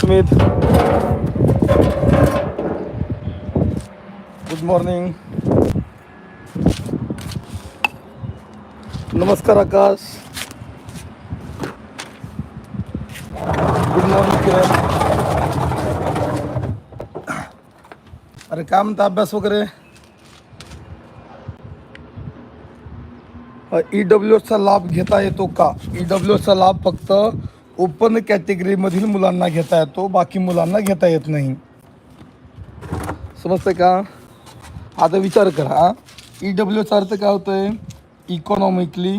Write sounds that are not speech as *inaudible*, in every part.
Good good morning नमस्कार आकाश good morning किरण अरे काय म्हणता अभ्यास वगैरे? ई डब्ल्यू एसचा लाभ घेता येतो का? ई डब्ल्यू एसचा लाभ फक्त ओपन कॅटेगरीमधील मुलांना घेता येतो, बाकी मुलांना घेता नाही. समजतं का? आता विचार करा ई डब्ल्यू एसचा अर्थ काय होतं आहे इकॉनॉमिकली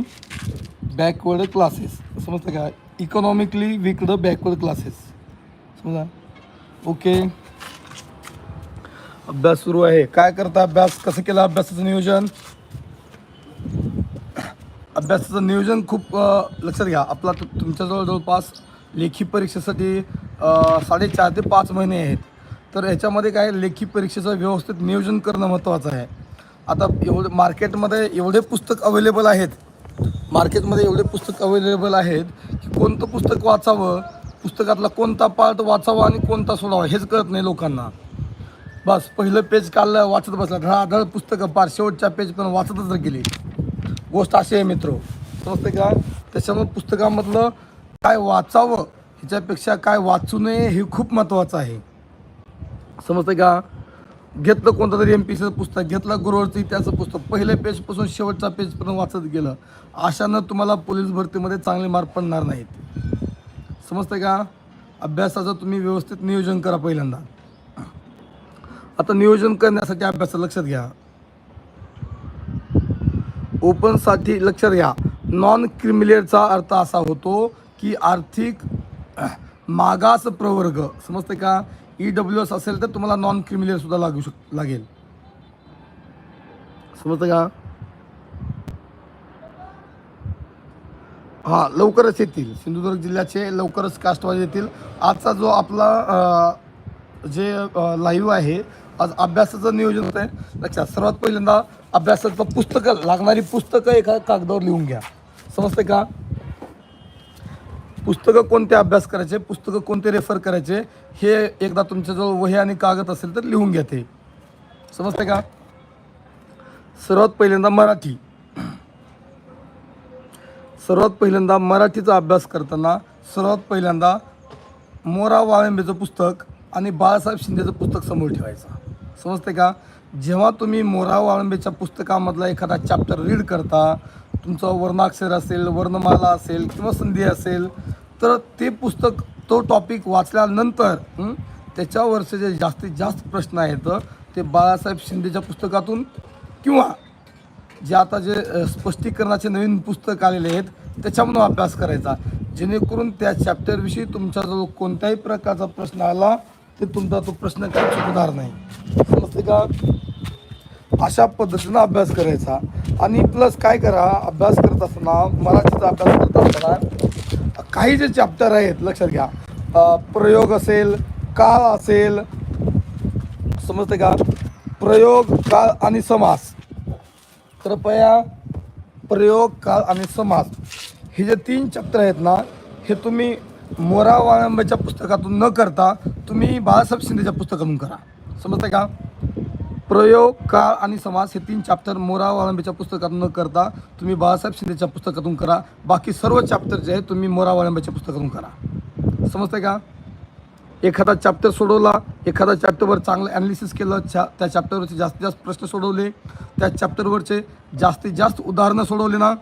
बॅकवर्ड क्लासेस समजतं का? इकॉनॉमिकली विकड बॅकवर्ड क्लासेस समजा. ओके अभ्यास सुरू आहे. काय करता अभ्यास? कसं केला अभ्यासाचं नियोजन? अभ्यासाचं नियोजन खूप लक्षात घ्या. आपला तुमच्याजवळ जवळपास लेखी परीक्षेसाठी साडेचार ते पाच महिने आहेत. तर ह्याच्यामध्ये काय लेखी परीक्षेचं व्यवस्थित नियोजन करणं महत्त्वाचं आहे. आता एवढे मार्केटमध्ये एवढे पुस्तक अवेलेबल आहेत. मार्केटमध्ये एवढे पुस्तक अवेलेबल आहेत की कोणतं पुस्तक वाचावं पुस्तकातला कोणता पार्ट वाचावा आणि कोणता सोडावा हेच कळत नाही लोकांना. बस पहिलं पेज काढलं वाचत बसला. धडाधड पुस्तकं पार शेवटच्या पेज पण वाचतच गेली. गोष्ट अशी आहे मित्र. समजते का? त्याच्यामुळे पुस्तकामधलं काय वाचावं ह्याच्यापेक्षा काय वाचू नये हे खूप महत्त्वाचं आहे. समजते का? घेतलं कोणतं तरी एम पी सीचं पुस्तक घेतलं गुरुवरचं इतिहासाचं पुस्तक पहिल्या पेजपासून शेवटचा पेजपर्यंत वाचत गेलं अशानं तुम्हाला पोलीस भरतीमध्ये चांगले मार्क पडणार नाहीत. समजते का? अभ्यासाचं तुम्ही व्यवस्थित नियोजन करा पहिल्यांदा. आता नियोजन करण्यासाठी अभ्यास लक्षात घ्या. ओपनसाठी लक्षात घ्या. नॉन क्रिमिलियरचा अर्थ असा होतो की आर्थिक मागास प्रवर्ग. समजते का? ई डब्ल्यू एस असेल तर तुम्हाला नॉन क्रिमिलियर सुद्धा लागू शक लागेल. समजतं का? हां लवकरच येतील. सिंधुदुर्ग जिल्ह्याचे लवकरच कास्टवाज येतील. आजचा जो आपला जे लाईव्ह आहे आज अभ्यासाचं नियोजन होतं आहे लक्षात सर्वात पहिल्यांदा अभ्यासाचं पुस्तकं लागणारी पुस्तकं एका कागदावर लिहून घ्या. समजते का? पुस्तकं कोणते अभ्यास करायचे पुस्तकं कोणते रेफर करायचे हे एकदा तुमच्याजवळ वही आणि कागद असेल तर लिहून घ्या ते. समजते का? सर्वात पहिल्यांदा मराठी. सर्वात पहिल्यांदा मराठीचा अभ्यास करताना सर्वात पहिल्यांदा मोरा वाळंबेचं पुस्तक आणि बाळासाहेब शिंदेचं पुस्तक समोर ठेवायचं. समजते का? जेव्हा तुम्ही मोराव वाळंबेच्या पुस्तकामधला एखादा चॅप्टर रीड करता तुमचं वर्णाक्षर असेल वर्णमाला असेल किंवा संधी असेल तर ते पुस्तक तो टॉपिक वाचल्यानंतर त्याच्यावरचे जे जास्तीत जास्त प्रश्न आहेत ते बाळासाहेब शिंदेच्या पुस्तकातून किंवा जे आता जे स्पष्टीकरणाचे नवीन पुस्तक आलेले आहेत त्याच्यामधून अभ्यास करायचा. जेणेकरून त्या चॅप्टरविषयी तुमच्याजवळ कोणत्याही प्रकारचा प्रश्न आला ते तुमचा तो प्रश्न काही चुकणार नाही. समजते का? अशा पद्धतीनं अभ्यास करायचा आणि प्लस काय करा अभ्यास करत असताना मराठीचा अभ्यास करत असताना काही जे चॅप्टर आहेत लक्षात घ्या. प्रयोग असेल काळ असेल समजते का? प्रयोग काळ आणि समास. कृपया प्रयोग काळ आणि समास. हे जे तीन चॅप्टर आहेत ना हे तुम्ही मोरा वाळंबेच्या पुस्तकातून न करता तुम्ही बाळासाहेब शिंदेच्या पुस्तकातून करा. समजतं का? प्रयोग काळ आणि समाज हे तीन चॅप्टर मोरा वाळंबेच्या पुस्तकातून न करता तुम्ही बाळासाहेब शिंदेच्या पुस्तकातून करा. बाकी सर्व चॅप्टर जे आहे तुम्ही मोरा वाळंबेच्या पुस्तकातून करा. समजतंय का? एखादा चॅप्टर सोडवला एखादा चॅप्टरवर चांगलं ॲनालिसिस केलं चा त्या चॅप्टरवरचे जास्तीत जास्त प्रश्न सोडवले त्या चॅप्टरवरचे जास्तीत जास्त उदाहरणं सोडवले ना.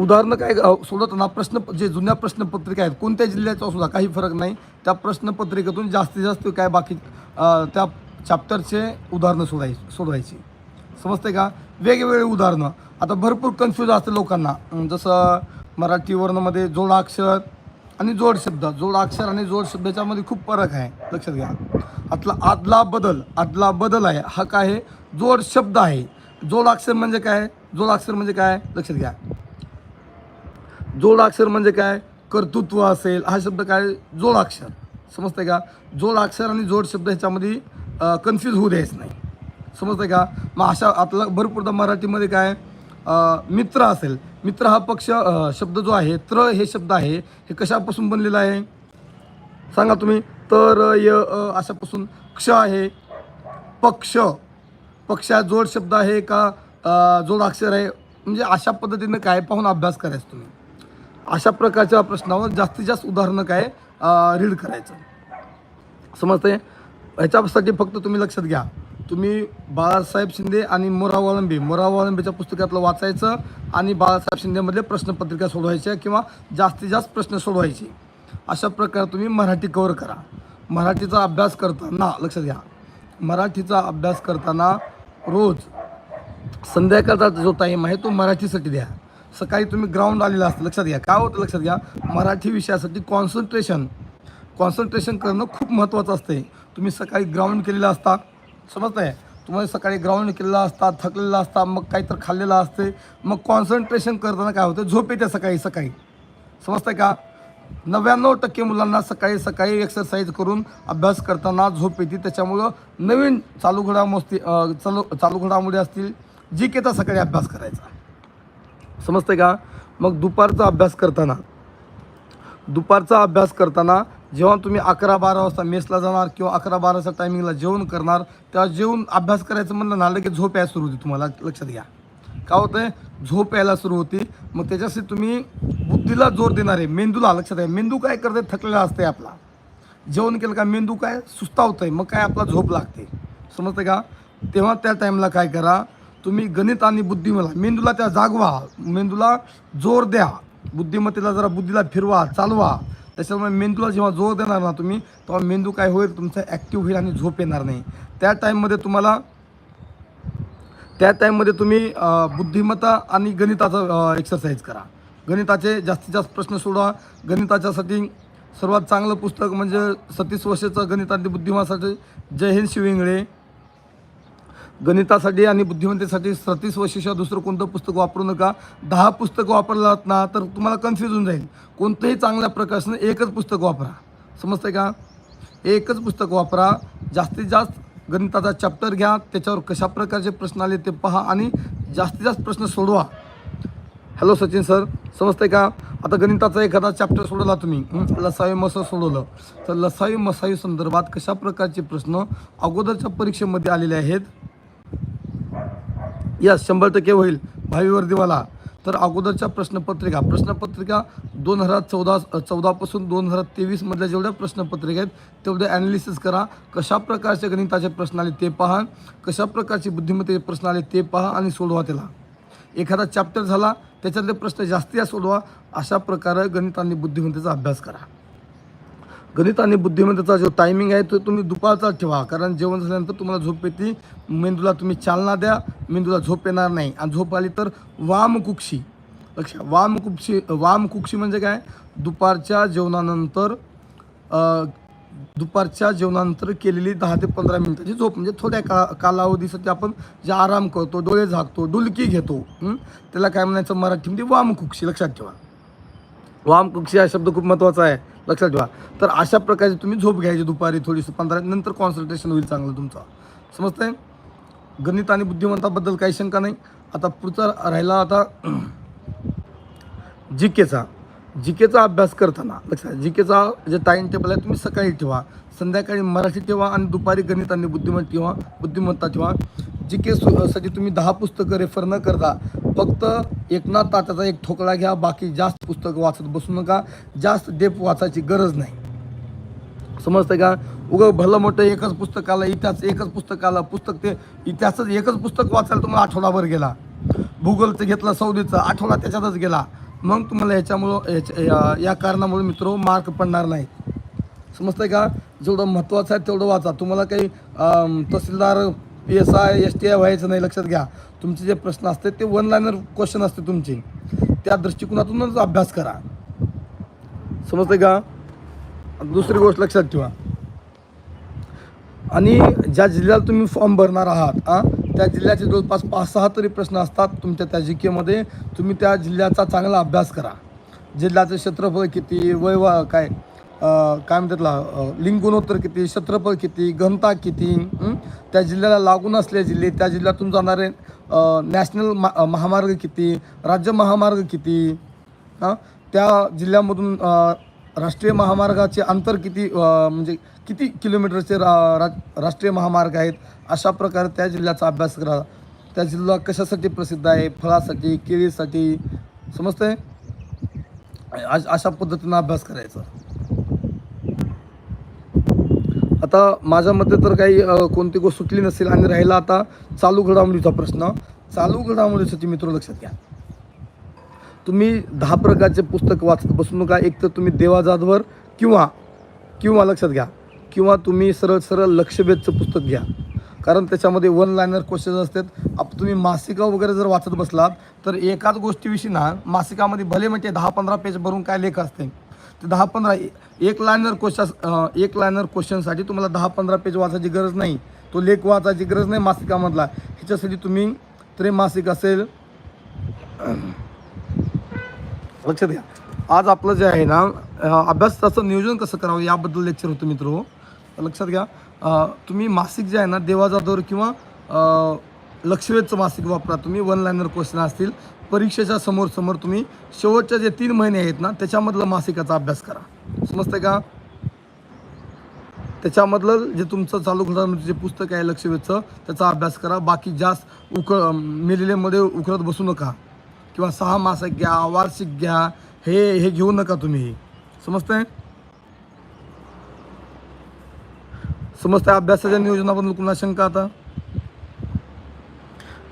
उदाहरणं काय सोडवताना प्रश्न जे जुन्या प्रश्नपत्रिका आहेत कोणत्या जिल्ह्याचा सुद्धा काही फरक नाही. त्या प्रश्नपत्रिकेतून जास्तीत जास्त काय बाकी त्या चॅप्टरचे उदाहरणं सोडाय सोडवायची. समजते का? वेगवेगळे उदाहरणं. आता भरपूर कन्फ्यूज असतं लोकांना. जसं मराठी वर्णामध्ये जोडाक्षर आणि जोड शब्द. जोडाक्षर आणि जोड शब्दाच्यामध्ये खूप फरक आहे. लक्षात घ्या. आतला आदला बदल आदला बदल आहे. हा काय आहे? जोड शब्द आहे. जोडाक्षर म्हणजे काय? जोडाक्षर म्हणजे काय? लक्षात घ्या. जोडाक्षर म्हणजे काय? कर्तृत्व असेल हा शब्द काय? जोडाक्षर समजतंय का? जोडाक्षर आणि जोड शब्द ह्याच्यामध्ये कन्फ्यूज होऊ द्यायचं नाही. समजतंय का? मग अशा आपला भरपूरदा मराठीमध्ये काय? मित्र असेल. मित्र हा पक्ष शब्द जो आहे त्र हे शब्द आहे हे कशापासून बनलेला आहे? सांगा तुम्ही. तर य अशापासून क्ष आहे. पक्ष. पक्ष हा जोड शब्द आहे का? जोडाक्षर जोड अक्षर आहे. म्हणजे अशा पद्धतीनं काय पाहून अभ्यास करायचा तुम्ही? अशा प्रकारच्या प्रश्नावर जास्तीत जास्त उदाहरणं काय रीड करायचं. समजतंय? ह्याच्यासाठी फक्त तुम्ही लक्षात घ्या. तुम्ही बाळासाहेब शिंदे आणि मोरावळंबी मोरावळंबीच्या पुस्तकातलं वाचायचं आणि बाळासाहेब शिंदेमधले प्रश्नपत्रिका सोडवायच्या किंवा जास्तीत जास्त प्रश्न सोडवायचे. अशा प्रकारे तुम्ही मराठी कवर करा. मराठीचा अभ्यास करताना लक्षात घ्या. मराठीचा अभ्यास करताना रोज संध्याकाळचा जो टाईम आहे तो मराठीसाठी द्या. सकाळी तुम्ही ग्राउंड आलेला असतं लक्षात घ्या. काय होतं लक्षात घ्या मराठी विषयासाठी कॉन्सन्ट्रेशन कॉन्सन्ट्रेशन करणं खूप महत्त्वाचं असते तुम्ही सकाळी ग्राउंड केलेलं असता समजत आहे तुम्हाला सकाळी ग्राउंड केलेला असता थकलेला असता मग काहीतरी खाल्लेलं असते मग कॉन्सन्ट्रेशन करताना काय होतं झोप येते सकाळी सकाळी. समजतंय का? नव्याण्णव टक्के मुलांना सकाळी सकाळी एक्सरसाइज करून अभ्यास करताना झोप येते. त्याच्यामुळं नवीन चालू घडामोस्ती चालू चालू घडामोडी असतील जी केता सकाळी अभ्यास करायचा. समजतंय का? मग दुपारचा अभ्यास करताना दुपारचा अभ्यास करताना जेव्हा तुम्ही अकरा बारा वाजता मेसला जाणार किंवा अकरा बाराच्या टायमिंगला जेवण करणार तेव्हा जेवून अभ्यास करायचं म्हणलं ना लगेच झोप यायला सुरू होती तुम्हाला लक्षात घ्या. काय होतं आहे झोप यायला सुरू होती. मग त्याच्यासाठी तुम्ही बुद्धीला जोर देणार आहे मेंदूला लक्षात आहे मेंदू काय करते थकलेला असते आपला. जेवण केलं का मेंदू काय सुस्तावतंय मग काय आपला झोप लागते. समजतं का? तेव्हा त्या टाईमला काय करा तुम्ही गणित आणि बुद्धिमत्ता. मेंदूला त्या जागवा. मेंदूला जोर द्या. बुद्धिमत्तेला जरा बुद्धीला फिरवा चालवा. त्याच्यामुळे मेंदूला जेव्हा जोर देणार ना तुम्ही तेव्हा मेंदू काय होईल? तुमचा ॲक्टिव्ह होईल आणि झोप येणार नाही. त्या टाईममध्ये तुम्हाला त्या टाईममध्ये तुम्ही बुद्धिमत्ता आणि गणिताचा एक्सरसाइज करा. गणिताचे जास्तीत जास्त प्रश्न सोडवा. गणिताच्यासाठी सर्वात चांगलं पुस्तक म्हणजे सतीश वर्षाचं गणित आणि बुद्धिमासाठी जय हिंद शिविंगळे गणितासाठी आणि बुद्धिमत्तेसाठी सतीस वर्षाशिवाय दुसरं कोणतं पुस्तक वापरू नका. दहा पुस्तकं वापरलात ना तर तुम्हाला कन्फ्यूज होऊन जाईल. कोणतंही चांगल्या प्रकाशनं एकच पुस्तक वापरा. समजतंय का? एकच पुस्तक वापरा. जास्तीत जास्त गणिताचा चॅप्टर घ्या. त्याच्यावर कशा प्रकारचे प्रश्न आले ते पहा आणि जास्तीत जास्त प्रश्न सोडवा. हॅलो सचिन सर समजतंय का? आता गणिताचा एखादा चॅप्टर सोडवला तुम्ही. लसावी मसा सोडवलं. तर लसावी मसावी संदर्भात कशा प्रकारचे प्रश्न अगोदरच्या परीक्षेमध्ये आलेले आहेत? यस शंभर टक्के होईल भावी वर्दीवाला तर अगोदरच्या प्रश्नपत्रिका प्रश्नपत्रिका दोन हजार चौदा चौदापासून दोन हजार तेवीसमधल्या जेवढ्या प्रश्नपत्रिका आहेत तेवढ्या ॲनालिसिस करा. कशा प्रकारचे गणिताचे प्रश्न आले ते पहा. कशा प्रकारचे बुद्धिमत्तेचे प्रश्न आले ते पहा आणि सोडवा त्याला. एखादा चॅप्टर झाला त्याच्यातले प्रश्न जास्ती सोडवा. अशा प्रकारे गणित आणि बुद्धिमत्तेचा अभ्यास करा. गणित आणि बुद्धिमत्तेचा जो टायमिंग आहे तो तुम्ही दुपारचा ठेवा. कारण जेवण झाल्यानंतर तुम्हाला झोप येते. मेंदूला तुम्ही चालना द्या. मेंदूला झोप येणार नाही. आणि झोप आली तर वामकुक्षी. लक्ष वामकुक्षी वामकुक्षी म्हणजे काय? दुपारच्या जेवणानंतर दुपारच्या जेवणानंतर केलेली दहा ते पंधरा मिनिटाची झोप. म्हणजे थोड्या का कालावधीसाठी आपण जे आराम करतो डोळे झाकतो डुलकी घेतो त्याला काय म्हणायचं? मराठीमध्ये वामकुक्षी. लक्षात ठेवा. वामकुक्षी हा शब्द खूप महत्त्वाचा आहे. लक्षात ठेवा. तर अशा प्रकारची तुम्ही झोप घ्यायची दुपारी थोडीशी पंधरा नंतर कॉन्सन्ट्रेशन होईल चांगलं तुमचं. समजतंय? गणित आणि बुद्धिमत्ताबद्दल काही शंका नाही. आता पुढचा राहिला आता *clears throat* जी केचा जी केचा अभ्यास करताना लक्षात जी केचा जे टाईम टेबल आहे तुम्ही सकाळी ठेवा संध्याकाळी मराठी ठेवा आणि दुपारी गणित आणि बुद्धिमत्ता ठेवा बुद्धिमत्ता ठेवा. जी के साठी तुम्ही दहा पुस्तकं रेफर न करता फक्त एकनाथ तात्याचा एक ठोकळा घ्या बाकी जास्त पुस्तकं वाचत बसू नका जास्त डेप वाचायची गरज नाही. समजतं का? उगं भलं मोठं एकच पुस्तक आलं इतिहास एकच पुस्तक आलं पुस्तक ते इतिहासच एकच पुस्तक वाचायला तुम्हाला आठवडाभर गेला. भूगोलचं घेतलं सौदीचं आठवडा त्याच्यातच गेला. मग तुम्हाला याच्यामुळं याच्या या- या कारणामुळे मित्र मार्क पडणार नाही समजतंय का? जेवढं महत्त्वाचं आहे तेवढं वाचा. तुम्हाला काही तहसीलदार P S I S T I व्हायचं नाही लक्षात घ्या. तुमचे जे प्रश्न असते ते वन लाईनर क्वेश्चन असते तुमचे. त्या दृष्टिकोनातूनच अभ्यास करा. समजतंय का? दुसरी गोष्ट लक्षात ठेवा. आणि ज्या जिल्ह्याला तुम्ही फॉर्म भरणार आहात हां त्या जिल्ह्याचे जवळपास पाच सहा तरी प्रश्न असतात तुमच्या त्या जी केमध्ये तुम्ही त्या जिल्ह्याचा चांगला अभ्यास करा. जिल्ह्याचं क्षेत्रफळ किती वय काय काय म्हणतात लिंग गुणोत्तर किती क्षेत्रफळ किती घनता किती त्या जिल्ह्याला लागून असलेले जिल्हे त्या जिल्ह्यातून जाणारे नॅशनल मा महामार्ग किती राज्य महामार्ग किती हां? त्या जिल्ह्यामधून राष्ट्रीय महामार्गाचे अंतर किती म्हणजे किती किलोमीटरचे रा रा राष्ट्रीय महामार्ग आहेत? अशा प्रकारे त्या जिल्ह्याचा अभ्यास करा. त्या जिल्हा कशासाठी प्रसिद्ध आहे? फळासाठी केळीसाठी समजतंय? अशा पद्धतीनं अभ्यास करायचा. आता माझ्या मते तर काही कोणती गोष्ट सुटली नसेल आणि राहिला आता चालू घडामोडीचा प्रश्न. चालू घडामोडीसाठी मित्र लक्षात घ्या. तुम्ही दहा प्रकारचे पुस्तक वाचत बसू नका. एक तर तुम्ही देवा जाधवर किंवा किंवा लक्षात घ्या. किंवा तुम्ही सरळ सरळ लक्षवेधचं पुस्तक घ्या. कारण त्याच्यामध्ये वन लायनर क्वेश्चन असतात. आप तुम्ही मासिका वगैरे जर वाचत बसलात तर एकाच गोष्टीविषयी ना मासिकामध्ये भले म्हणजे दहा पंधरा पेज भरून काय लेख असते ते दहा पंधरा एक लायनर क्वेश्चन एक लायनर क्वेश्चनसाठी तुम्हाला दहा पंधरा पेज वाचायची गरज नाही. तो लेख वाचायची गरज नाही मासिकामधला. ह्याच्यासाठी तुम्ही त्रैमासिक असेल लक्षात घ्या आज आपलं जे आहे ना अभ्यासाचं नियोजन कसं करावं याबद्दल लेक्चर होतं मित्र. लक्षात घ्या. तुम्ही मासिक जे आहे ना देवाचा दौर किंवा अं, लक्षवेधचं मासिक वापरा. तुम्ही वन लायनर क्वेश्चन असतील. परीक्षेच्या समोर समोर तुम्ही शेवटच्या जे तीन महिने आहेत ना त्याच्यामधलं मासिकाचा अभ्यास करा. समजतं का? त्याच्यामधलं जे तुमचं चालू घडामोडीचं जे पुस्तक आहे लक्षवेधचं त्याचा अभ्यास करा. बाकी जास्त उक मेलेल्यामध्ये उकळत बसू नका. किंवा सहा मासिक घ्या वार्षिक घ्या हे हे घेऊ नका तुम्ही. समजतंय? समजतंय अभ्यासाच्या नियोजनाबद्दल कुणा शंका आता?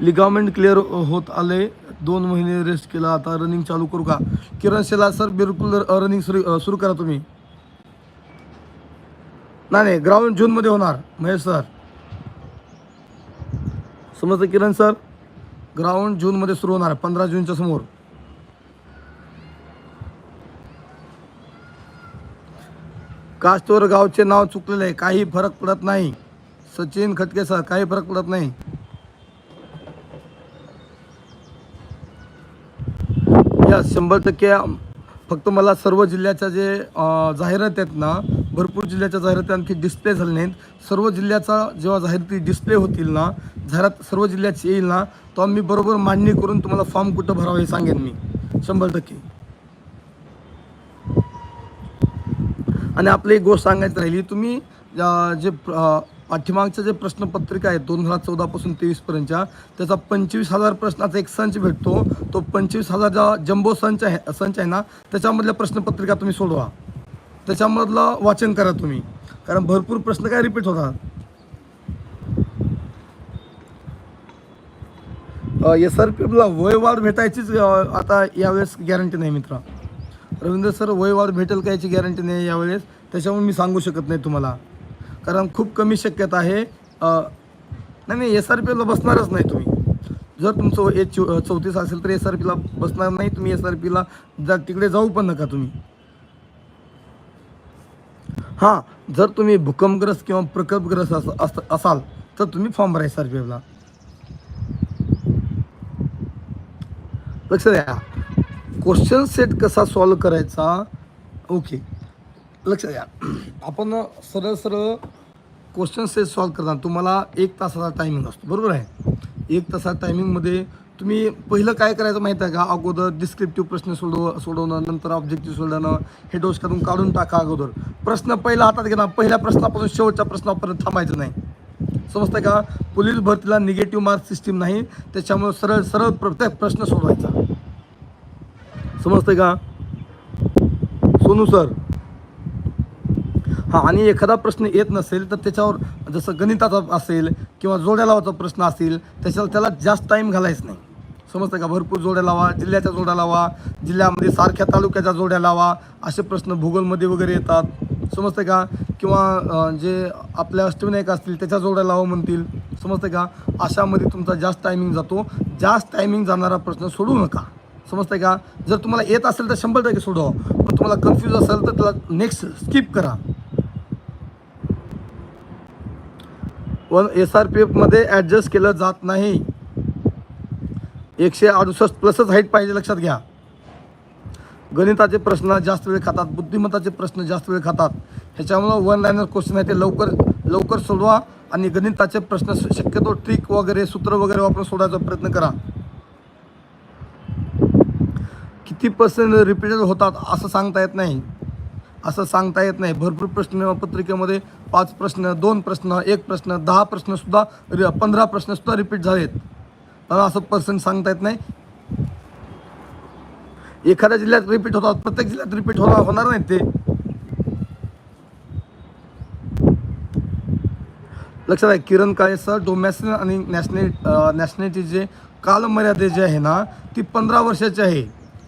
लिगामेंट क्लिअर होत आले दोन महिने रेस्ट केला आता. रनिंग चालू करू का? किरण शेला सर बिलकुल रनिंग सुरू सुरू करा तुम्ही. नाही नाही ग्राउंड जूनमध्ये होणार महेश सर समजतं किरण सर ग्राउंड जूनमध्ये सुरू होणार पंधरा जूनच्या समोर. कास्तवर गावचे नाव चुकलेलं आहे. काही फरक पडत नाही. सचिन खटके सर काही फरक पडत नाही. या शंभर टक्के फक्त मला सर्व जिल्ह्याच्या जे जाहिरात आहेत ना भरपूर जिल्ह्याच्या जाहिराती आणखी डिस्प्ले झाल्या नाहीत. सर्व जिल्ह्याचा जेव्हा जाहिराती डिस्प्ले होतील ना जाहिरात सर्व जिल्ह्याची येईल ना तेव्हा मी बरोबर मांडणी करून तुम्हाला फॉर्म कुठं भरावं हे सांगेन मी. शंभर टक्के. आणि आपली एक गोष्ट सांगायची राहिली तुम्ही जे प्र- पाठीमागच्या जे प्रश्नपत्रिका आहेत दोन हजार चौदापासून तेवीसपर्यंतच्या त्याचा पंचवीस हजार प्रश्नाचा एक संच भेटतो. तो पंचवीस हजारचा जम्बो संच आहे संच आहे ना त्याच्यामधल्या प्रश्नपत्रिका तुम्ही सोडवा. त्याच्यामधलं वाचन करा तुम्ही. कारण भरपूर प्रश्न काय रिपीट होतात? एस आर पी एफला वयवाढ भेटायचीच आता यावेळेस गॅरंटी नाही मित्र. रवींद्र सर वयवार भेटेल का याची गॅरंटी नाही यावेळेस? त्याच्यामुळे मी सांगू शकत नाही तुम्हाला. कारण खूप कमी शक्यता आहे. नाही नाही एस आर पीला बसणारच नाही तुम्ही. जर तुमचं एज चौ चौतीस असेल तर एस आर पीला बसणार नाही. तुम्ही एस आर पीला जा तिकडे जाऊ पण नका तुम्ही. हां जर तुम्ही भूकंपग्रस्त किंवा प्रकल्पग्रस्त अस अस- असाल तर तुम्ही फॉर्म भरा एस आर पी एफला लक्ष द्या. क्वेश्चन सेट कसा सॉल्व करायचा? ओके. लक्ष द्या आपण सरळ सरळ क्वेश्चन सेट सॉल्व करताना तुम्हाला एक तासाचा टायमिंग असतो. बरोबर आहे? एक तासा टायमिंगमध्ये तुम्ही पहिलं काय करायचं माहीत आहे का? अगोदर डिस्क्रिप्टिव्ह प्रश्न सोडव सोडवणं नंतर ऑब्जेक्टिव्ह सोडवणं हे डोसकातून काढून टाका अगोदर. प्रश्न पहिला हातात घेणार पहिल्या प्रश्नापासून शेवटच्या प्रश्नापर्यंत थांबायचं नाही. समजतं का? पोलीस भरतीला निगेटिव्ह मार्क सिस्टीम नाही. त्याच्यामुळे सरळ सरळ प्रत्येक प्रश्न सोडवायचा. समजतंय का? सोनू सर. हां आणि एखादा प्रश्न येत नसेल तर त्याच्यावर जसं गणिताचा असेल किंवा जोड्या लावाचा प्रश्न असेल त्याच्यावर त्याला जास्त टाईम घालायच नाही. समजतं का? भरपूर जोड्या लावा जिल्ह्याच्या जोड्या लावा जिल्ह्यामध्ये सारख्या तालुक्याच्या जोड्या लावा असे प्रश्न भूगोलमध्ये वगैरे येतात. समजतं का? किंवा जे आपल्या अष्टविनायक असतील त्याच्या जोड्या लावा म्हणतील. समजतं का? अशामध्ये तुमचा जास्त टायमिंग जातो. जास्त टायमिंग जाणारा प्रश्न सोडू नका. समजतंय का? जर तुम्हाला येत असेल तर शंभर टक्के सोडवा. पण तुम्हाला कन्फ्यूज असेल तर त्याला नेक्स्ट स्किप करा. वन एस आर पी एफमध्ये ॲडजस्ट केलं जात नाही. एकशे अडुसष्ट प्लसच हाईट पाहिजे लक्षात घ्या. गणिताचे प्रश्न जास्त वेळ खातात बुद्धिमत्ताचे प्रश्न जास्त वेळ खातात. ह्याच्यामुळं वन लाईनर क्वेश्चन आहे ते लवकर लवकर सोडवा आणि गणिताचे प्रश्न शक्यतो ट्रिक वगैरे सूत्र वगैरे वापरून सोडायचा प्रयत्न करा. किती पर्सेंट रिपीटेड होतात असं सांगता येत नाही. असं सांगता येत नाही. भरपूर प्रश्न पत्रिकेमध्ये पाच प्रश्न दोन प्रश्न एक प्रश्न दहा प्रश्नसुद्धा रि पंधरा प्रश्नसुद्धा रिपीट झालेत. पण असं पर्सेंट सांगता येत नाही. एखाद्या जिल्ह्यात रिपीट होतात प्रत्येक जिल्ह्यात रिपीट होणार होणार नाहीत ते. लक्षात आहे किरण काळे सर डोमॅसिन आणि नॅशनॅ नॅशनॅलिटी जे कालमर्यादे जे आहे ना ती पंधरा वर्षाची आहे.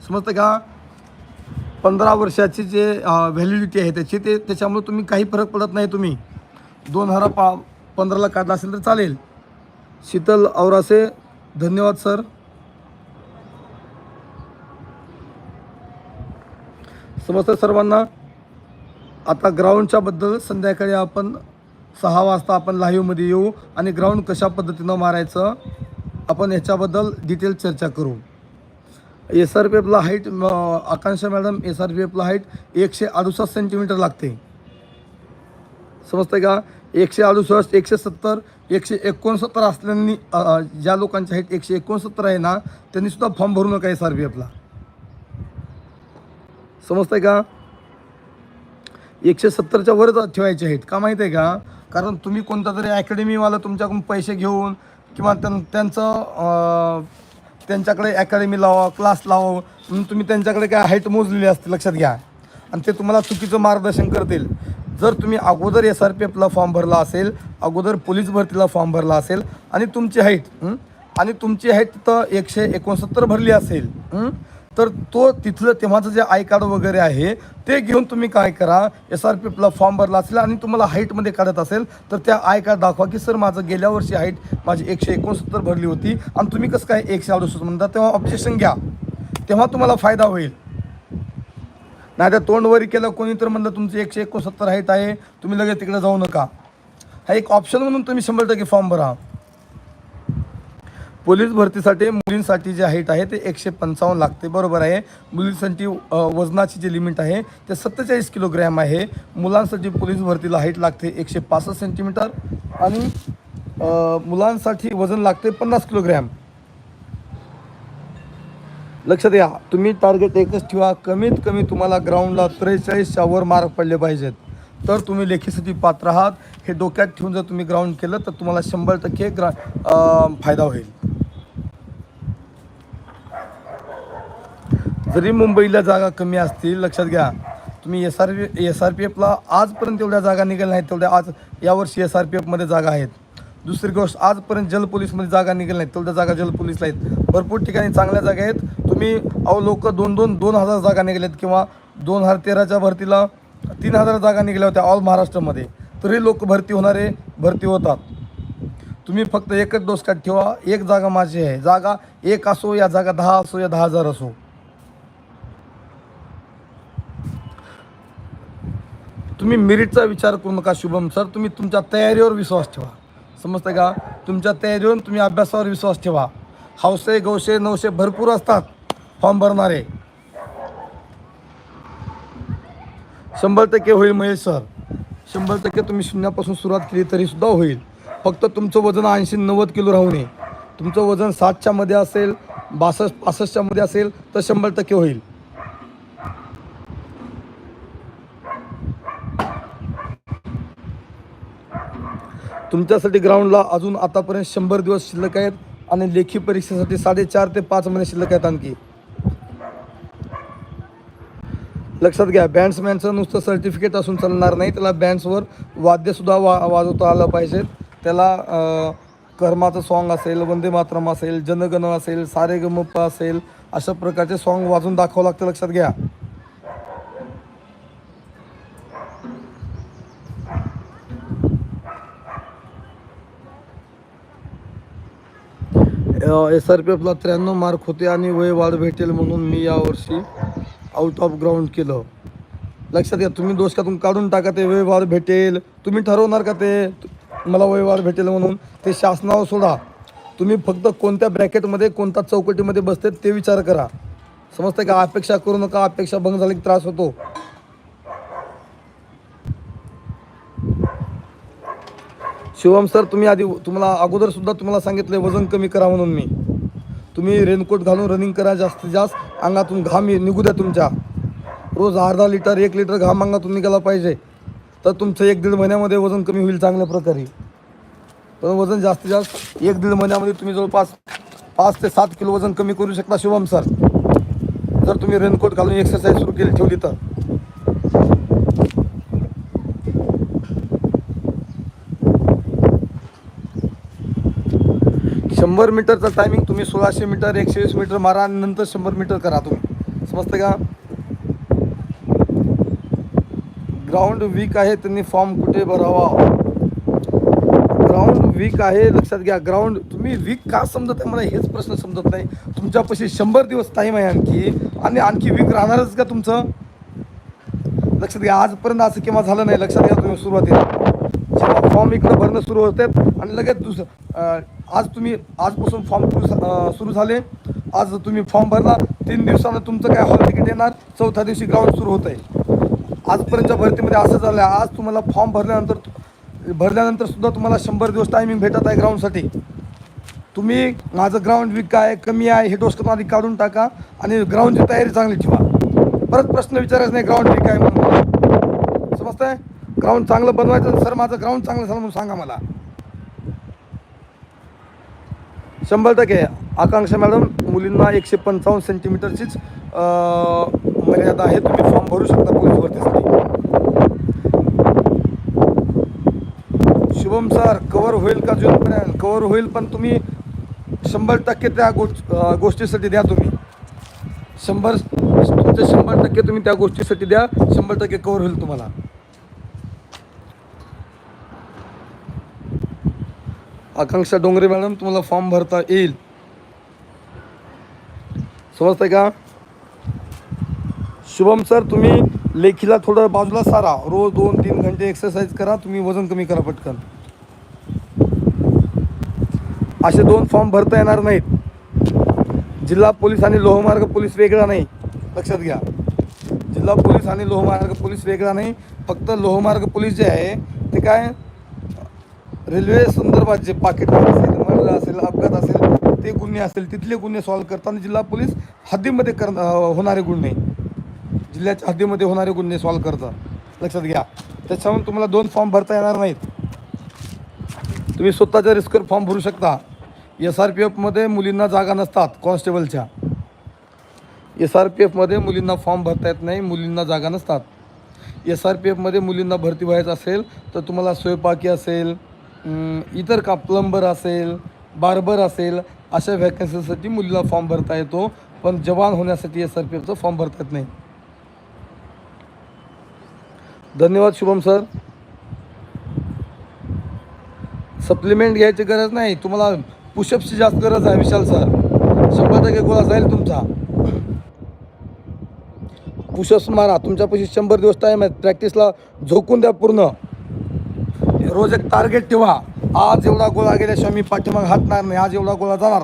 समजतं का? पंधरा वर्षाची जे व्हॅलिडिटी आहे त्याची ते त्याच्यामुळे तुम्ही काही फरक पडत नाही तुम्ही. दोन हजार पा पंधराला काढला असेल तर चालेल. शीतल औरासे धन्यवाद सर. समजतं सर्वांना? आता ग्राउंडच्या बद्दल संध्याकाळी आपण सहा वाजता आपण लाईव्हमध्ये येऊ आणि ग्राउंड कशा पद्धतीनं मारायचं आपण ह्याच्याबद्दल डिटेल चर्चा करू. S R P एफला height Akanksha madam S R P एफला height एकशे अडुसष्ट सेंटीमीटर लागते. समजतं का? एकशे अडुसष्ट एकशे सत्तर एकशे एकोणसत्तर असल्यानी ज्या लोकांची हाईट एकशे एकोणसत्तर आहे ना त्यांनी सुद्धा फॉर्म भरू नका एस आर पी एफला समजतंय का? एकशे सत्तरच्या वरच ठेवायचे आहेत. का माहिती आहे का? कारण तुम्ही कोणता तरी अकॅडमीवाला तुमच्याकडून पैसे घेऊन किंवा त्यां त्यांचं त्यांच्याकडे अकॅडमी लावा क्लास लावा म्हणून तुम्ही त्यांच्याकडे काय हाईट मोजलेली असते लक्षात घ्या. आणि ते तुम्हाला चुकीचं मार्गदर्शन करतील. जर तुम्ही अगोदर एस आर पी एफला फॉर्म भरला असेल अगोदर पोलीस भरतीला फॉर्म भरला असेल आणि तुमची हाईट आणि तुमची हाईट तिथं एकशे एकोणसत्तर भरली असेल तर तो तिथलं तेव्हाचं जे आय कार्ड वगैरे आहे ते घेऊन तुम्ही काय करा एस आर पी एफला फॉर्म भरला असेल आणि तुम्हाला हाईटमध्ये काढत असेल तर त्या आय कार्ड दाखवा की सर माझं गेल्या वर्षी हाईट माझी एकशे एकोणसत्तर भरली होती आणि तुम्ही कसं काय एकशे अडुसष्ट म्हणता? तेव्हा ऑब्जेक्शन घ्या. तेव्हा तुम्हाला फायदा होईल. नाही तर तोंडवरी केलं कोणी तर म्हणलं तुमचं एकशे एकोणसत्तर हाईट आहे तुम्ही लगेच तिकडे जाऊ नका. हा एक ऑप्शन म्हणून तुम्ही शंभर टक्के फॉर्म भरा. पोलीस भरतीसाठी मुलींसाठी जे हाईट आहे ते एकशे पंचावन्न लागते. बरोबर आहे. मुलींसाठी वजनाची जी लिमिट आहे ते सत्तेचाळीस किलोग्रॅम आहे. मुलांसाठी पोलीस भरतीला हाईट लागते एकशे पासष्ट सेंटीमीटर आणि मुलांसाठी वजन लागते पन्नास किलोग्रॅम. लक्ष द्या तुम्ही टार्गेट एकच ठेवा कमीत कमी तुम्हाला ग्राउंडला त्रेचाळीसच्या वर मार्क पडले पाहिजेत. तर तुम्ही लेखीसाठी पात्र आहात. हे डोक्यात ठेवून जर तुम्ही ग्राउंड केलं तर तुम्हाला शंभर टक्के ग्रा फायदा होईल. जरी मुंबईला जागा कमी असतील लक्षात घ्या तुम्ही S R P S R P एफला आजपर्यंत तेवढ्या जागा निघाल्या नाहीत तेवढ्या आज यावर्षी एस आर पी एफमध्ये जागा आहेत. दुसरी गोष्ट आजपर्यंत जल पोलीसमध्ये जागा निघाल्या नाहीत तेवढ्या जागा जल पोलीसला आहेत. भरपूर ठिकाणी चांगल्या जागा आहेत. तुम्ही अहो लोक दोन दोन दोन हजार जागा निघाल्यात किंवा दोन हजार तेराच्या भरतीला तीन हजार जागा निघाल्या होत्या ऑल महाराष्ट्रामध्ये. तरी लोक भरती होणारे भरती होतात. तुम्ही फक्त एकच डोसक्यात ठेवा एक जागा माझी आहे. जागा एक असो या जागा दहा असो या दहा हजार असो. तुम्ही मेरिटचा विचार करू नका शुभम सर. तुम्ही तुमच्या तयारीवर विश्वास ठेवा. समजतं का? तुमच्या तयारीवर तुम्ही अभ्यासावर विश्वास ठेवा. हौसे गौशे नवशे भरपूर असतात. फॉर्म भरणारे. शंभर टक्के होईल महेश सर. शंभर टक्के तुम्ही शून्यापासून सुरुवात केली तरीसुद्धा होईल. फक्त तुमचं वजन ऐंशी नव्वद किलो राहू नये. तुमचं वजन सातच्यामध्ये असेल बासष्ट पासष्टच्या मध्ये असेल तर शंभर टक्के होईल. तुमच्यासाठी ग्राउंडला अजून आतापर्यंत शंभर दिवस शिल्लक आहेत आणि लेखी परीक्षेसाठी साडेचार ते पाच महिने शिल्लक आहेत आणखी. लक्षात घ्या बँड्समॅनचं नुसतं सर्टिफिकेट असून चालणार नाही. त्याला बँड्सवर वाद्यसुद्धा वा वाजवता आलं पाहिजे. त्याला कर्माचं सॉन्ग असेल वंदे मातरम असेल जनगण असेल सारे गमप असेल अशा प्रकारचे सॉन्ग वाजून दाखवावं लागतं लक्षात घ्या. एस आर पी एफला त्र्याण्णव मार्क होते आणि वय वाढ भेटेल म्हणून मी यावर्षी आउट ऑफ ग्राउंड केलं. लक्षात घ्या तुम्ही दोषकातून काढून टाका ते व्यवहार भेटेल. तुम्ही ठरवणार का ते? मला व्यवहार भेटेल म्हणून. ते शासनावर सोडा. तुम्ही फक्त कोणत्या ब्रॅकेटमध्ये कोणत्या चौकटीमध्ये बसते ते विचार करा. समजतं का? अपेक्षा करू नका अपेक्षा भंग झाली की त्रास होतो. शिवम सर तुम्ही आधी तुम्हाला अगोदर सुद्धा तुम्हाला सांगितलं वजन कमी करा म्हणून मी. तुम्ही रेनकोट घालून रनिंग करा जास्तीत जास्त. अंगातून घाम ये- निघू द्या तुमच्या. रोज अर्धा लिटर एक लिटर घाम अंगातून निघाला पाहिजे. तर तुमचं एक दीड महिन्यामध्ये वजन कमी होईल चांगल्या प्रकारे. पण वजन जास्तीत जास्त एक दीड महिन्यामध्ये तुम्ही जवळपास पाच ते सात किलो वजन कमी करू शकता शिवम सर. जर तुम्ही रेनकोट घालून एक्सरसाइज सुरू केली ठेवली तर. शंभर मीटरचा टायमिंग तुम्ही सोळाशे मीटर एकशे वीस मीटर मारा आणि नंतर शंभर मीटर करा तुम्ही. समजतं का? ग्राउंड वीक आहे त्यांनी फॉर्म कुठे भरावा? ग्राउंड वीक आहे लक्षात घ्या. ग्राउंड तुम्ही वीक का समजत आहे? मला हेच प्रश्न समजत नाही. तुमच्यापाशी शंभर दिवस टाईम आहे आणखी. आणि आणखी वीक राहणारच का तुमचं? लक्षात घ्या. आजपर्यंत असं केव्हा झालं नाही. लक्षात घ्या तुम्ही सुरुवातीला. फॉर्म इकडं भरणं सुरू होते आणि लगेच दुसरं आज तुम्ही आजपासून फॉर्म सुरू झाले. आज तुम्ही फॉर्म भरला. तीन दिवसानं तुमचं काय हॉल तिकीट येणार? चौथ्या दिवशी ग्राउंड सुरू होत आहे. आजपर्यंतच्या भरतीमध्ये असं झालं आहे आज तुम्हाला फॉर्म भरल्यानंतर भरल्यानंतर सुद्धा तुम्हाला शंभर दिवस टायमिंग भेटत आहे ग्राउंडसाठी तुम्ही माझं ग्राउंड वीक आहे कमी आहे हे डोसकं आधी काढून टाका आणि ग्राउंडची तयारी चांगली ठेवा. परत प्रश्न विचारायचा नाही ग्राउंड वीक आहे म्हणून. समजतंय? ग्राउंड चांगलं बनवायचं सर माझं ग्राउंड चांगलं झालं म्हणून सांगा मला. शंभर टक्के. आकांक्षा मॅडम मुलींना एकशे पंचावन्न सेंटीमीटरचीच मर्यादा आहे. तुम्ही फॉर्म भरू शकता पोलीस भरतीसाठी शुभम सर कवर होईल का जूनपर्यंत कवर होईल पण तुम्ही शंभर टक्के त्या गोष्ट गोष्टीसाठी द्या तुम्ही. शंभर तुमचे शंभर टक्के तुम्ही त्या गोष्टीसाठी द्या. शंभर टक्के कवर होईल तुम्हाला. आकांक्षा डोंगरे मॅडम तुम्हाला फॉर्म भरता येईल. समजतंय का? शुभम सर तुम्ही लेखीला थोडं बाजूला सारा. रोज दोन तीन घंटे एक्सरसाइज करा तुम्ही वजन कमी करा पटकन. असे दोन फॉर्म भरता येणार नाहीत. जिल्हा पोलीस आणि लोहमार्ग पोलीस वेगळा नाही. लक्षात घ्या. जिल्हा पोलीस आणि लोहमार्ग पोलीस वेगळा नाही. फक्त लोहमार्ग पोलीस जे आहे ते काय? रेल्वे संदर्भात जे पाकिटमार असेल मर्डर असेल अपघात असेल ते गुन्हे असेल तिथले गुन्हे सॉल्व्ह करताना जिल्हा पोलीस हद्दीमध्ये कर होणारे गुन्हे. जिल्ह्याच्या हद्दीमध्ये होणारे गुन्हे सॉल्व्ह करतात. लक्षात घ्या. त्याच्यामुळे तुम्हाला दोन फॉर्म भरता येणार नाहीत. तुम्ही स्वतःच्या रिस्कवर फॉर्म भरू शकता. एस आर पी एफमध्ये मुलींना जागा नसतात कॉन्स्टेबलच्या एस आर पी एफमध्ये मुलींना फॉर्म भरता येत नाही मुलींना जागा नसतात. एस आर पी एफमध्ये मुलींना भरती व्हायचं असेल तर तुम्हाला स्वयंपाकी असेल इतर का प्लंबर असेल बार्बर असेल अशा व्हॅकन्सीसाठी मुलीला फॉर्म भरता येतो. पण जवान होण्यासाठी एस आर पी एफचं फॉर्म भरता येत नाही. धन्यवाद शुभम सर सप्लिमेंट घ्यायची गरज नाही. तुम्हाला पुशअपची जास्त गरज आहे विशाल सर शंभर टक्के गोळा जाईल तुमचा. पुशअप्स मारा. तुमच्यापाशी शंभर दिवस टाईम आहे. प्रॅक्टिसला झोकून द्या पूर्ण. रोज एक टार्गेट ठेवा. आज एवढा गोळा गेल्याशिवाय मी पाठीमाग हातणार नाही. आज एवढा गोळा जाणार.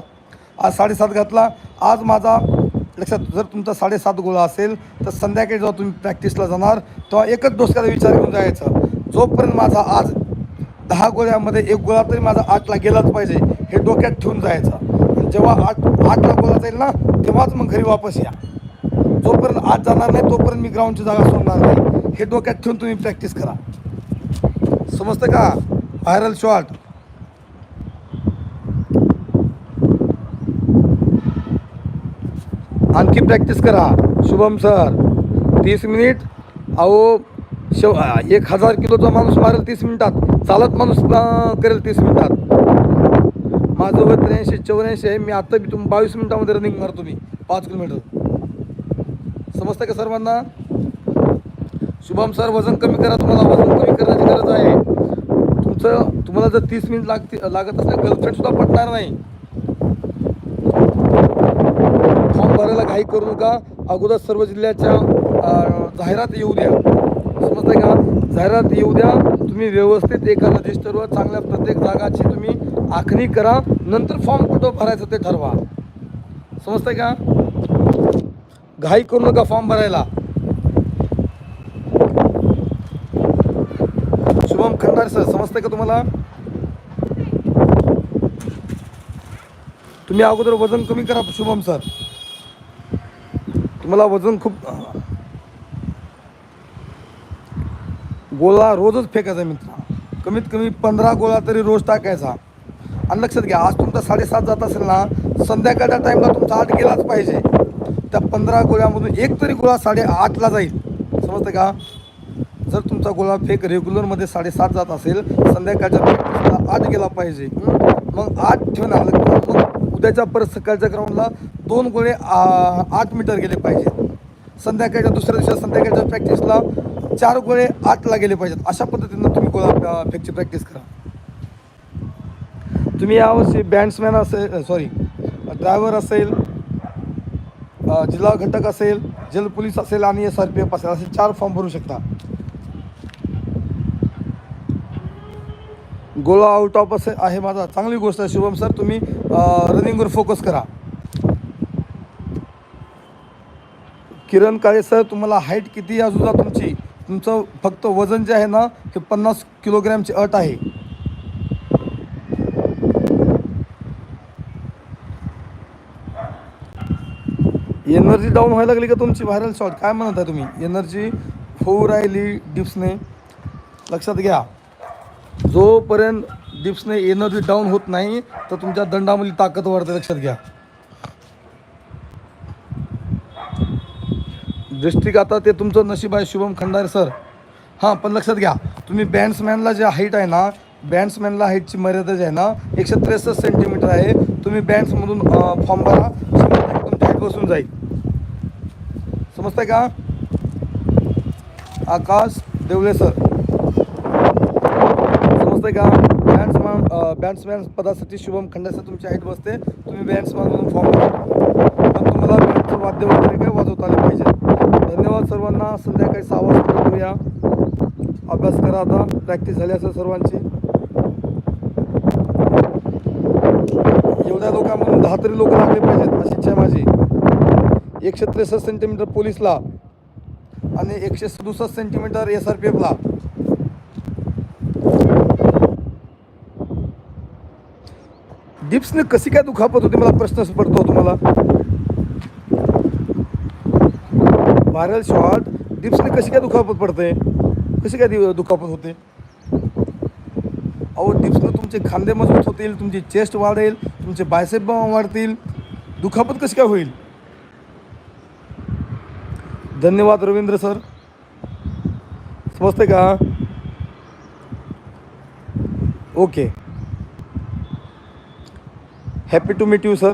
आज साडेसात घातला. आज माझा लक्षात जर तुमचा साडेसात गोळा असेल तर संध्याकाळी जेव्हा तुम्ही प्रॅक्टिसला जाणार तेव्हा एकच डोसक्याचा विचार घेऊन जायचं. जोपर्यंत माझा आज दहा गोळ्यामध्ये एक गोळा तरी माझा आठला गेलाच पाहिजे हे डोक्यात ठेवून जायचं. जेव्हा आठ आठला गोळा जाईल ना तेव्हाच मग घरी वापस या. जोपर्यंत आठ जाणार नाही तोपर्यंत मी ग्राउंडची जागा सोडणार नाही. हे डोक्यात ठेवून तुम्ही प्रॅक्टिस करा. समजतं का? व्हायरल शॉट आणखी प्रॅक्टिस करा. शुभम सर तीस मिनिट अहो शेव एक हजार किलोचा माणूस मारेल तीस मिनिटात. चालत माणूस करेल तीस मिनिटात. माझं वय त्र्याऐंशी चौऱ्याऐंशी आहे. मी आत्ता बी तुम्ही बावीस मिनिटामध्ये रनिंग मारतो मी. पाच किलोमीटर. समजतं का सर्वांना? शुभम सर वजन कमी करा तुम्हाला वजन कमी करण्याची गरज आहे. तुमचं तुम्हाला जर तीस मिनिट लागते लागत असेल गर्लफ्रेंड सुद्धा पटणार नाही. फॉर्म भरायला घाई करू नका. अगोदर सर्व जिल्ह्याच्या जाहिरात येऊ द्या. समजतंय का? जाहिरात येऊ द्या. तुम्ही व्यवस्थित एका रजिस्टरवर चांगल्या प्रत्येक जागाची तुम्ही आखणी करा. नंतर फॉर्म कुठं भरायचं ते ठरवा. समजतंय का? घाई करू नका फॉर्म भरायला. शुभम खंडारे सर समजतंय का तुम्हाला? तुम्ही अगोदर वजन कमी करा शुभम सर. तुम्हाला वजन खूप गोळा रोजच फेकायचा मित्र. कमीत कमी पंधरा गोळा तरी रोज टाकायचा. आणि लक्षात घ्या आज तुमचा साडेसात जात असेल ना संध्याकाळच्या टाईमला तुमचा आठ गेलाच पाहिजे. त्या पंधरा गोळ्यामधून एक तरी गोळा साडेआठला जाईल. समजतं का? जर तुमचा गोळा फेक रेग्युलरमध्ये साडेसात जात असेल संध्याकाळच्या प्रॅक्टिसला आठ गेला पाहिजे. मग आठ ठेवून आलं मग उद्याच्या परत सकाळच्या ग्राउंडला दोन गोळे आठ मीटर गेले पाहिजे. संध्याकाळच्या दुसऱ्या दिवशी संध्याकाळच्या प्रॅक्टिसला चार गोळे आठला गेले पाहिजेत. अशा पद्धतीनं तुम्ही गोळा फेकची प्रॅक्टिस करा. तुम्ही यावर्षी बँड्समॅन असेल सॉरी ड्रायव्हर असेल जिल्हा घटक असेल जल पोलीस असेल आणि एस आर पी एफ असेल असे चार फॉर्म भरू शकता. गोळा आउट ऑफ असे आहे माझा. चांगली गोष्ट आहे शुभम सर. तुम्ही रनिंगवर फोकस करा. किरण काळे सर तुम्हाला हाईट किती असू सुद्धा तुमची तुमचं फक्त वजन जे आहे ना ते पन्नास किलोग्रॅमची अट आहे. एनर्जी डाऊन व्हायला लागली का तुमची? व्हायरल शॉट काय म्हणत आहे तुम्ही? एनर्जी होऊ राहिली डिप्सने लक्षात घ्या. जोपर्यंत डिप्सने एनर्जी डाऊन होत नाही तर तुमच्या दंडामधली ताकद वाढते लक्षात घ्या. डिस्ट्रिक्ट आता ते तुमचं नशीब आहे शुभम खंडारे सर. हां पण लक्षात घ्या तुम्ही बँड्समॅनला जे हाईट आहे ना बँड्समॅनला हाईटची मर्यादा जी आहे ना एकशे त्रेसष्ट सेंटीमीटर आहे. तुम्ही बँड्समधून फॉर्म भरा तुमची हाईट बसून जाईल? समजतंय का? आकाश देवले सर. का बँड्समॅन बँड्समॅन पदासाठी शुभम खंडासा तुमची हाईट बसते. तुम्ही बँड्समॅनमधून फॉर्म करा. पण तुम्हाला बँडचं वाद्य वगैरे काय वाजवता आले पाहिजे. धन्यवाद सर्वांना. संध्याकाळी सहा वाजता भेटूया. अभ्यास करा आता. प्रॅक्टिस झाली असेल सर्वांची. एवढ्या लोकांमधून दहा तरी लोक लागले पाहिजेत अशी इच्छा माझी. एकशे त्रेसष्ट सेंटीमीटर पोलीसला आणि एकशे सदुसष्ट सेंटीमीटर एस आर पी एफला डिप्सने कशी काय दुखापत होती? मला प्रश्न पडतो तुम्हाला. व्हायरल शॉट डिप्सने कशी काय दुखापत पडते? कशी काय दुखापत होते? अहो डिप्सनं तुमचे खांदे मजबूत होतील तुमची चेस्ट वाढेल तुमचे बायसेप वाढतील. दुखापत कशी काय होईल? धन्यवाद रवींद्र सर. समजते का? Okay. Happy to meet you sir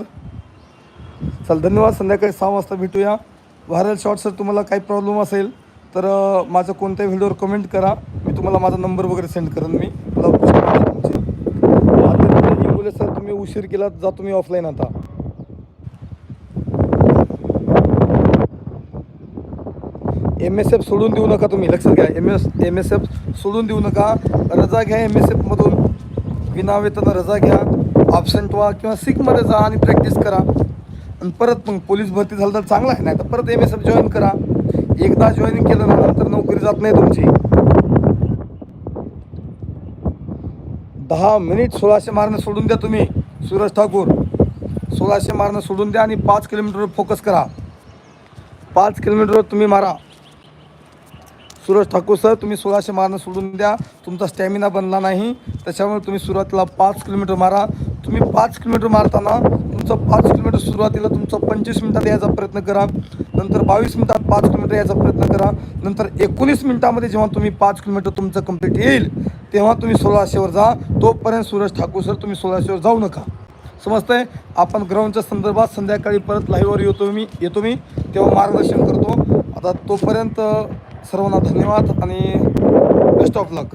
चल धन्यवाद. संध्याकाळी सहा वाजता भेटूया. व्हायरल शॉर्ट सर तुम्हाला काही प्रॉब्लेम असेल तर माझं कोणत्याही व्हिडिओवर कमेंट करा. मी तुम्हाला माझा नंबर वगैरे सेंड करेन मी. मला तुमचे. सर तुम्ही उशीर केला जा तुम्ही ऑफलाईन आता. एम एस एफ सोडून देऊ नका तुम्ही. लक्षात घ्या M S M S F सोडून देऊ नका. रजा घ्या एम एस एफमधून विनावेतन रजा घ्या. ऑप्शन व्हा किंवा सिकमध्ये जा आणि प्रॅक्टिस करा. आणि परत मग पोलीस भरती झालं तर चांगलं आहे नाही तर परत एम एस एफ जॉईन करा. एकदा जॉईनिंग केलं ना नंतर नोकरी जात नाही तुमची. दहा मिनिट सोळाशे मारणं सोडून द्या तुम्ही सुरज ठाकूर. सोळाशे मारणं सोडून द्या आणि पाच किलोमीटरवर फोकस करा. पाच किलोमीटरवर तुम्ही मारा. सुरज ठाकूर सर तुम्ही सोळाशे मारणं सोडून द्या. तुमचा स्टॅमिना बनला नाही. त्याच्यामुळे तुम्ही सुरुवातीला पाच किलोमीटर मारा. तुम्ही पाच किलोमीटर मारताना तुमचं पाच किलोमीटर सुरुवातीला तुमचं पंचवीस मिनिटात यायचा प्रयत्न करा. नंतर बावीस मिनिटात पाच किलोमीटर यायचा प्रयत्न करा. नंतर एकोणीस मिनिटामध्ये जेव्हा तुम्ही पाच किलोमीटर तुमचं कंप्लीट येईल तेव्हा तुम्ही सोळाशेवर जा. तोपर्यंत सूरज ठाकूर सर तुम्ही सोळाशेवर जाऊ नका. समजतंय? आपण ग्राउंडच्या संदर्भात संध्याकाळी परत लाईव्हवर येतो मी येतो मी. तेव्हा मार्गदर्शन करतो. आता तोपर्यंत सर्वांना धन्यवाद आणि बेस्ट ऑफ लक